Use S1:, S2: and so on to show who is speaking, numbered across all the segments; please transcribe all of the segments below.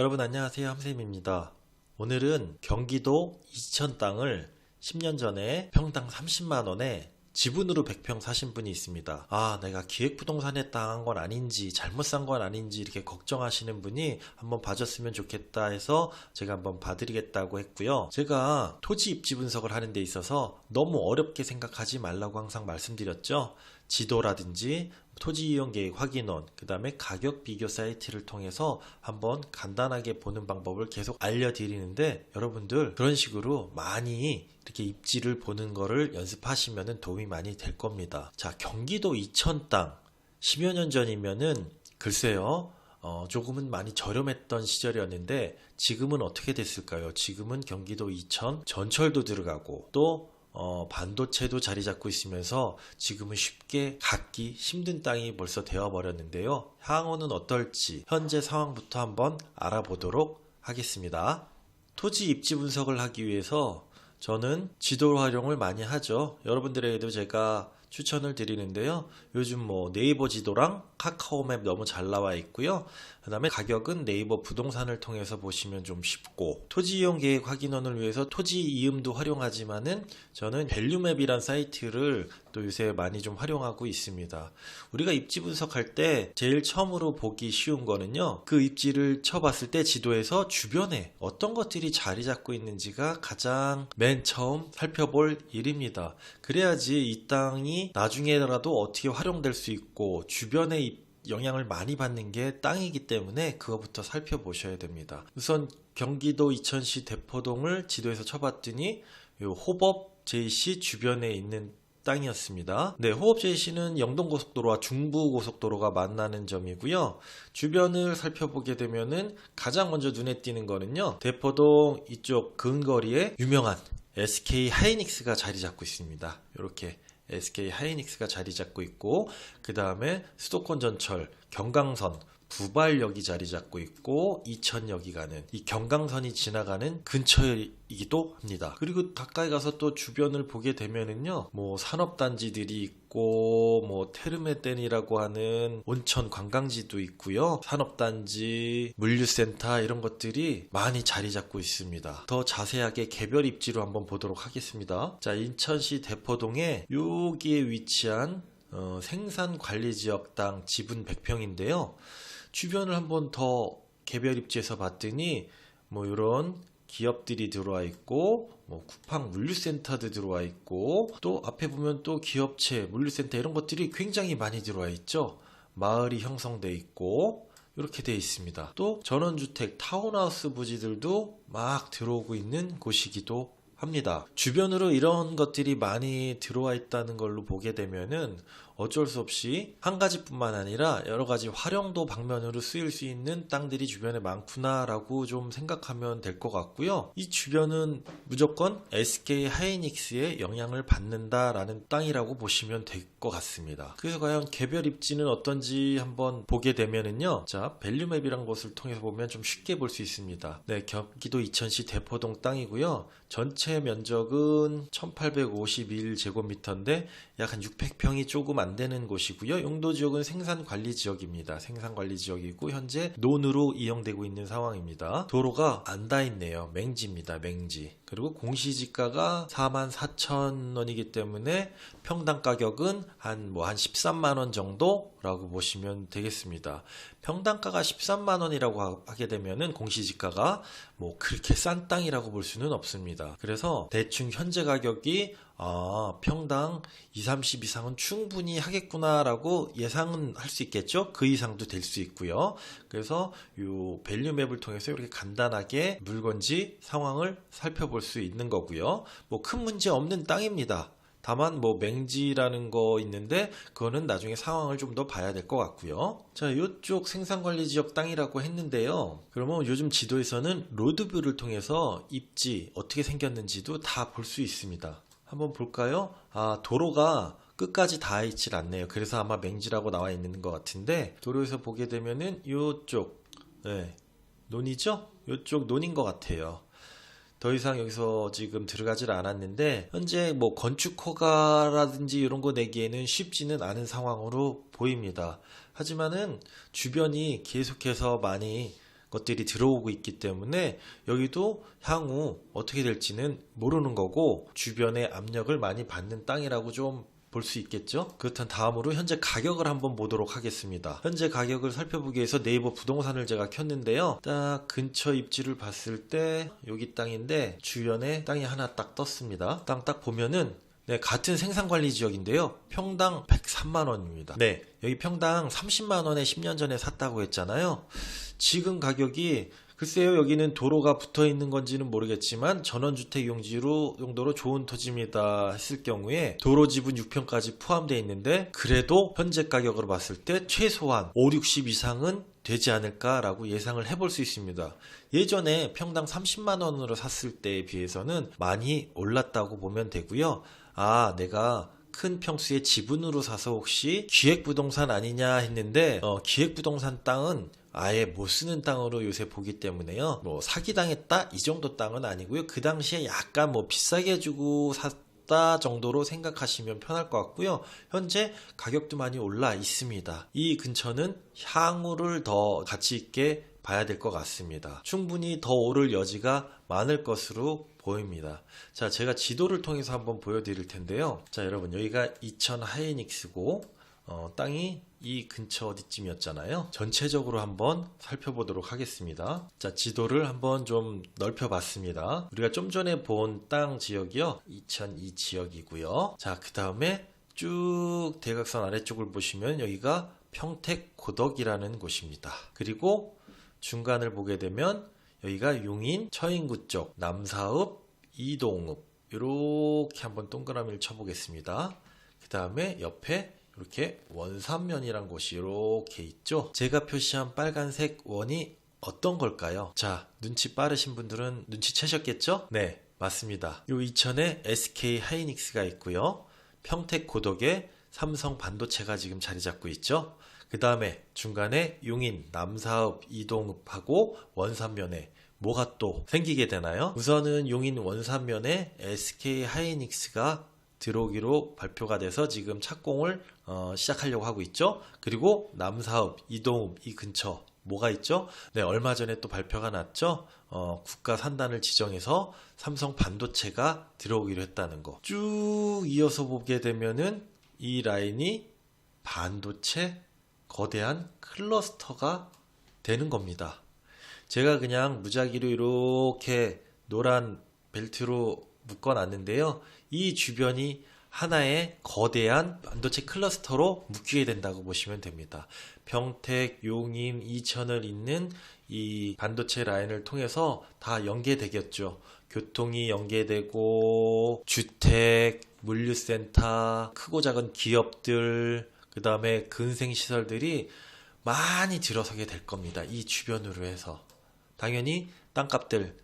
S1: 여러분 안녕하세요 함쌤입니다. 오늘은 경기도 이천 땅을 10년 전에 평당 30만 원에 지분으로 100평 사신 분이 있습니다. 아, 내가 기획부동산에 땅한 건 아닌지, 잘못 산 건 아닌지 이렇게 걱정하시는 분이 한번 봐줬으면 좋겠다 해서 제가 한번 봐드리겠다고 했고요. 제가 토지 입지 분석을 하는 데 있어서 너무 어렵게 생각하지 말라고 항상 말씀드렸죠. 지도라든지 토지 이용 계획 확인원, 그 다음에 가격 비교 사이트를 통해서 한번 간단하게 보는 방법을 계속 알려드리는데 여러분들 그런 식으로 많이 이렇게 입지를 보는 거를 연습하시면 도움이 많이 될 겁니다. 자, 경기도 이천 땅 10여 년 전이면은 글쎄요. 어, 조금은 많이 저렴했던 시절이었는데 지금은 어떻게 됐을까요? 지금은 경기도 이천 전철도 들어가고 또 어, 반도체도 자리 잡고 있으면서 지금은 쉽게 갖기 힘든 땅이 벌써 되어버렸는데요. 향후는 어떨지 현재 상황부터 한번 알아보도록 하겠습니다. 토지 입지 분석을 하기 위해서 저는 지도 활용을 많이 하죠. 여러분들에게도 제가 추천을 드리는데요. 요즘 뭐 네이버 지도랑 카카오맵 너무 잘 나와 있고요. 그 다음에 가격은 네이버 부동산을 통해서 보시면 좀 쉽고 토지 이용 계획 확인원을 위해서 토지 이음도 활용하지만은 저는 밸류맵이란 사이트를 또 요새 많이 좀 활용하고 있습니다. 우리가 입지 분석할 때 제일 처음으로 보기 쉬운 거는요. 그 입지를 쳐봤을 때 지도에서 주변에 어떤 것들이 자리 잡고 있는지가 가장 맨 처음 살펴볼 일입니다. 그래야지 이 땅이 나중에라도 어떻게 활용될 수 있고 주변에 영향을 많이 받는 게 땅이기 때문에 그거부터 살펴보셔야 됩니다. 우선 경기도 이천시 대포동을 지도에서 쳐봤더니 요 호법 JC 주변에 있는 땅이었습니다. 네, JC는 영동고속도로와 중부고속도로가 만나는 점이고요. 주변을 살펴보게 되면은 가장 먼저 눈에 띄는 거는요. 대포동 이쪽 근거리에 유명한 SK 하이닉스가 자리 잡고 있습니다. 이렇게 SK 하이닉스가 자리 잡고 있고 그 다음에 수도권 전철 경강선 부발역이 자리 잡고 있고 이천역이 가는 이 경강선이 지나가는 근처이기도 합니다. 그리고 가까이 가서 또 주변을 보게 되면은요, 뭐 산업단지들이 있고, 뭐 테르메덴이라고 하는 온천 관광지도 있고요, 산업단지, 물류센터 이런 것들이 많이 자리 잡고 있습니다. 더 자세하게 개별 입지로 한번 보도록 하겠습니다. 자, 인천시 대포동에 여기에 위치한 어, 생산관리지역 땅 지분 100평인데요. 주변을 한번 더 개별 입지에서 봤더니 뭐 이런 기업들이 들어와 있고 뭐 쿠팡 물류센터도 들어와 있고 또 앞에 보면 또 기업체 물류센터 이런 것들이 굉장히 많이 들어와 있죠. 마을이 형성돼 있고 이렇게 되어 있습니다. 또 전원주택 타운하우스 부지들도 막 들어오고 있는 곳이기도 합니다. 주변으로 이런 것들이 많이 들어와 있다는 걸로 보게 되면은 어쩔 수 없이 한 가지뿐만 아니라 여러 가지 활용도 방면으로 쓰일 수 있는 땅들이 주변에 많구나라고 좀 생각하면 될 것 같고요. 이 주변은 무조건 SK 하이닉스의 영향을 받는다라는 땅이라고 보시면 될 것 같습니다. 그래서 과연 개별 입지는 어떤지 한번 보게 되면은요. 자, 밸류맵이란 것을 통해서 보면 좀 쉽게 볼 수 있습니다. 네, 경기도 이천시 대포동 땅이고요. 전체 면적은 1851제곱미터인데 약 한 600평이 조금 안 되는 곳이고요. 용도 지역은 생산 관리 지역입니다. 생산 관리 지역이고 현재 논으로 이용되고 있는 상황입니다. 도로가 안 닿아 있네요. 맹지입니다. 맹지. 그리고 공시지가가 4만 4천 원이기 때문에 평당 가격은 한 뭐한 13만 원 정도 라고 보시면 되겠습니다. 평당가가 13만 원이라고 하게 되면은 공시지가가 뭐 그렇게 싼 땅이라고 볼 수는 없습니다. 그래서 대충 현재 가격이 아, 평당 2, 30 이상은 충분히 하겠구나라고 예상은 할 수 있겠죠? 그 이상도 될 수 있고요. 그래서 요 밸류 맵을 통해서 이렇게 간단하게 물건지 상황을 살펴볼 수 있는 거고요. 뭐 큰 문제 없는 땅입니다. 다만 뭐 맹지라는 거 있는데 그거는 나중에 상황을 좀 더 봐야 될 것 같고요. 자, 이쪽 생산관리 지역 땅이라고 했는데요. 그러면 요즘 지도에서는 로드뷰를 통해서 입지 어떻게 생겼는지도 다 볼 수 있습니다. 한번 볼까요? 아, 도로가 끝까지 닿아 있질 않네요. 그래서 아마 맹지라고 나와 있는 것 같은데 도로에서 보게 되면은 이쪽 네, 논이죠? 이쪽 논인 것 같아요. 더 이상 여기서 지금 들어가질 않았는데 현재 뭐 건축 허가라든지 이런 거 내기에는 쉽지는 않은 상황으로 보입니다. 하지만은 주변이 계속해서 많이 것들이 들어오고 있기 때문에 여기도 향후 어떻게 될지는 모르는 거고 주변에 압력을 많이 받는 땅이라고 좀 볼 수 있겠죠? 그렇다면 다음으로 현재 가격을 한번 보도록 하겠습니다. 현재 가격을 살펴보기 위해서 네이버 부동산을 제가 켰는데요. 딱 근처 입지를 봤을 때 여기 땅인데 주변에 땅이 하나 딱 떴습니다. 땅 딱 보면은 네, 같은 생산관리 지역인데요. 평당 103만 원입니다. 네, 여기 평당 30만 원에 10년 전에 샀다고 했잖아요. 지금 가격이 글쎄요, 여기는 도로가 붙어 있는 건지는 모르겠지만 전원주택 용지로 용도로 좋은 토지입니다 했을 경우에 도로 지분 6평까지 포함되어 있는데 그래도 현재 가격으로 봤을 때 최소한 5, 60 이상은 되지 않을까라고 예상을 해볼 수 있습니다. 예전에 평당 30만 원으로 샀을 때에 비해서는 많이 올랐다고 보면 되고요. 아, 내가 큰 평수의 지분으로 사서 혹시 기획부동산 아니냐 했는데 어, 기획부동산 땅은 아예 못 쓰는 땅으로 요새 보기 때문에요. 뭐 사기당했다 이 정도 땅은 아니고요. 그 당시에 약간 뭐 비싸게 주고 샀다 정도로 생각하시면 편할 것 같고요. 현재 가격도 많이 올라 있습니다. 이 근처는 향후를 더 가치 있게 봐야 될 것 같습니다. 충분히 더 오를 여지가 많을 것으로 보입니다. 자, 제가 지도를 통해서 한번 보여드릴 텐데요. 자, 여러분 여기가 이천 하이닉스고 어, 땅이 이 근처 어디쯤이었잖아요. 전체적으로 한번 살펴보도록 하겠습니다. 자, 지도를 한번 좀 넓혀봤습니다. 우리가 좀 전에 본 땅 지역이요. 2002 지역이고요. 자, 그 다음에 쭉 대각선 아래쪽을 보시면 여기가 평택 고덕이라는 곳입니다. 그리고 중간을 보게 되면 여기가 용인 처인구 쪽 남사읍 이동읍 이렇게 한번 동그라미를 쳐보겠습니다. 그 다음에 옆에 이렇게 원산면이란 곳이 이렇게 있죠. 제가 표시한 빨간색 원이 어떤 걸까요? 자, 눈치 빠르신 분들은 눈치채셨겠죠? 네, 맞습니다. 요 이천에 SK 하이닉스가 있고요. 평택 고덕에 삼성 반도체가 지금 자리 잡고 있죠. 그 다음에 중간에 용인, 남사읍, 이동읍하고 원산면에 뭐가 또 생기게 되나요? 우선은 용인 원산면에 SK 하이닉스가 들어오기로 발표가 돼서 지금 착공을 어, 시작하려고 하고 있죠. 그리고 남사읍, 이동읍 이 근처 뭐가 있죠? 네, 얼마 전에 또 발표가 났죠. 어, 국가 산단을 지정해서 삼성 반도체가 들어오기로 했다는 거. 쭉 이어서 보게 되면은 이 라인이 반도체 거대한 클러스터가 되는 겁니다. 제가 그냥 무작위로 이렇게 노란 벨트로 묶어 놨는데요. 이 주변이 하나의 거대한 반도체 클러스터로 묶이게 된다고 보시면 됩니다. 평택, 용인, 이천을 잇는 이 반도체 라인을 통해서 다 연계되겠죠. 교통이 연계되고 주택, 물류센터, 크고 작은 기업들, 그 다음에 근생시설들이 많이 들어서게 될 겁니다. 이 주변으로 해서. 당연히 땅값들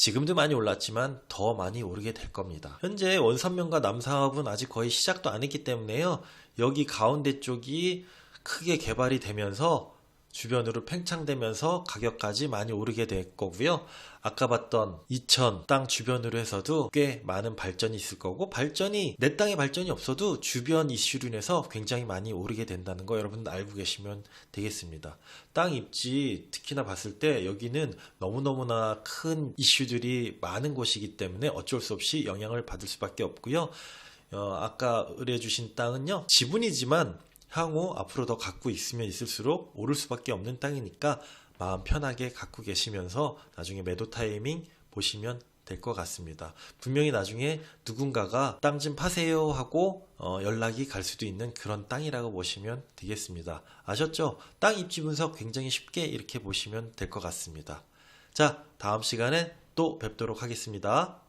S1: 지금도 많이 올랐지만 더 많이 오르게 될 겁니다. 현재 원산면과 남사업은 아직 거의 시작도 안 했기 때문에요. 여기 가운데 쪽이 크게 개발이 되면서 주변으로 팽창되면서 가격까지 많이 오르게 될 거고요. 아까 봤던 이천 땅 주변으로 해서도 꽤 많은 발전이 있을 거고 발전이 내 땅에 발전이 없어도 주변 이슈로 인해서 굉장히 많이 오르게 된다는 거 여러분 알고 계시면 되겠습니다. 땅 입지 특히나 봤을 때 여기는 너무너무나 큰 이슈들이 많은 곳이기 때문에 어쩔 수 없이 영향을 받을 수밖에 없고요. 어, 아까 의뢰주신 땅은요 지분이지만 향후 앞으로 더 갖고 있으면 있을수록 오를 수밖에 없는 땅이니까 마음 편하게 갖고 계시면서 나중에 매도 타이밍 보시면 될 것 같습니다. 분명히 나중에 누군가가 땅 좀 파세요 하고 어, 연락이 갈 수도 있는 그런 땅이라고 보시면 되겠습니다. 아셨죠? 땅 입지 분석 굉장히 쉽게 이렇게 보시면 될 것 같습니다. 자, 다음 시간에 또 뵙도록 하겠습니다.